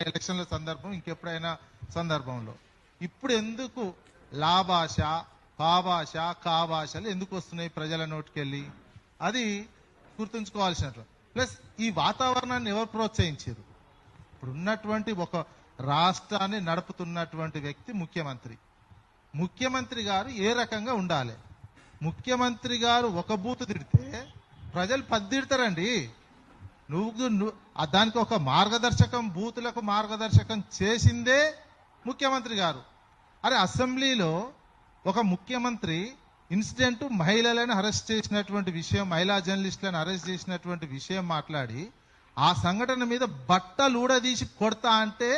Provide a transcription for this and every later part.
ఎలక్షన్ల సందర్భం ఇంకెప్పుడైనా సందర్భంలో. ఇప్పుడు ఎందుకు లాభాష పాభాష కాభాషలు ఎందుకు వస్తున్నాయి ప్రజల నోటికెళ్ళి? అది గుర్తుంచుకోవాల్సినట్లు. ప్లస్ ఈ వాతావరణాన్ని ఎవరు ప్రోత్సహించారు? ఇప్పుడు ఉన్నటువంటి ఒక రాష్ట్రాన్ని నడుపుతున్నటువంటి వ్యక్తి ముఖ్యమంత్రి. ముఖ్యమంత్రి గారు ఏ రకంగా ఉండాలి? ముఖ్యమంత్రి గారు ఒక బూతు తిడితే ప్రజలు పది తిడతారండి నువ్వు దానికి ఒక మార్గదర్శకం బూతులకు మార్గదర్శకం చేసిందే ముఖ్యమంత్రి గారు. అరే అసెంబ్లీలో ఒక ముఖ్యమంత్రి ఇన్సిడెంట్ మహిళలను అరెస్ట్ చేసినటువంటి విషయం మహిళా జర్నలిస్టులను అరెస్ట్ చేసినటువంటి విషయం మాట్లాడి ఆ సంఘటన మీద బట్టలు ఊడదీసి కొడతా అంటే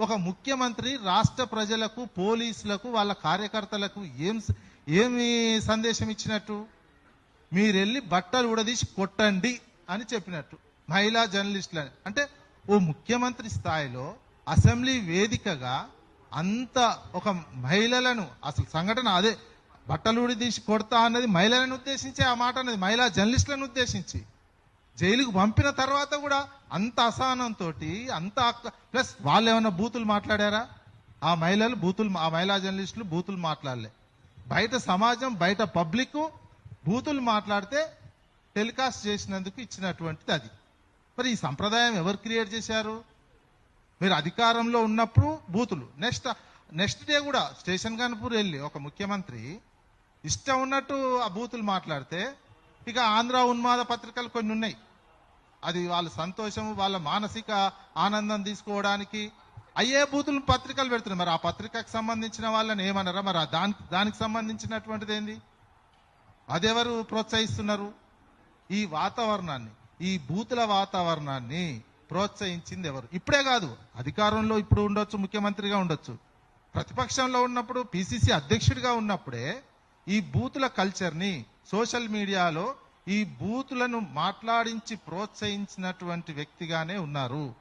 ఒక ముఖ్యమంత్రి రాష్ట్ర ప్రజలకు పోలీసులకు వాళ్ళ కార్యకర్తలకు ఏం ఏమి సందేశం ఇచ్చినట్టు? మీరెళ్ళి బట్టలు ఊడదీసి కొట్టండి అని చెప్పినట్టు. మహిళా జర్నలిస్టులని అంటే ఓ ముఖ్యమంత్రి స్థాయిలో అసెంబ్లీ వేదికగా అంత ఒక మహిళలను అసలు సంఘటన అదే బట్టలు తీసి కొడతా అన్నది మహిళలను ఉద్దేశించి ఆ మాట అన్నది మహిళా జర్నలిస్టులను ఉద్దేశించి. జైలుకు పంపిన తర్వాత కూడా అంత అసహనంతో అంత ప్లస్ వాళ్ళు ఏమైనా బూతులు మాట్లాడారా? ఆ మహిళలు బూతులు ఆ మహిళా జర్నలిస్టులు బూతులు మాట్లాడలే. బయట సమాజం బయట పబ్లిక్ బూతులు మాట్లాడితే టెలికాస్ట్ చేసినందుకు ఇచ్చినటువంటిది అది. మరి ఈ సంప్రదాయం ఎవరు క్రియేట్ చేశారు? మీరు అధికారంలో ఉన్నప్పుడు బూతులు. నెక్స్ట్ నెక్స్ట్ డే కూడా స్టేషన్ కాన్పూర్ వెళ్ళి ఒక ముఖ్యమంత్రి ఇష్టం ఉన్నట్టు ఆ బూతులు మాట్లాడితే ఇక ఆంధ్ర ఉన్మాద పత్రికలు కొన్ని ఉన్నాయి. అది వాళ్ళ సంతోషం వాళ్ళ మానసిక ఆనందం తీసుకోవడానికి అయ్యే బూతులు పత్రికలు పెడుతున్నారు. మరి ఆ పత్రికకు సంబంధించిన వాళ్ళని ఏమన్నారా? మరి దానికి దానికి సంబంధించినటువంటిది ఏంది? అదెవరు ప్రోత్సహిస్తున్నారు? ఈ వాతావరణాన్ని. ఈ బూతుల వాతావరణాన్ని ప్రోత్సహించింది ఎవరు? ఇప్పుడే కాదు అధికారంలో ఇప్పుడు ఉండొచ్చు ముఖ్యమంత్రిగా ఉండొచ్చు. ప్రతిపక్షంలో ఉన్నప్పుడు పిసిసి అధ్యక్షుడిగా ఉన్నప్పుడే ఈ బూతుల కల్చర్ని సోషల్ మీడియాలో ఈ బూతులను మాట్లాడించి ప్రోత్సహించినటువంటి వ్యక్తిగానే ఉన్నారు.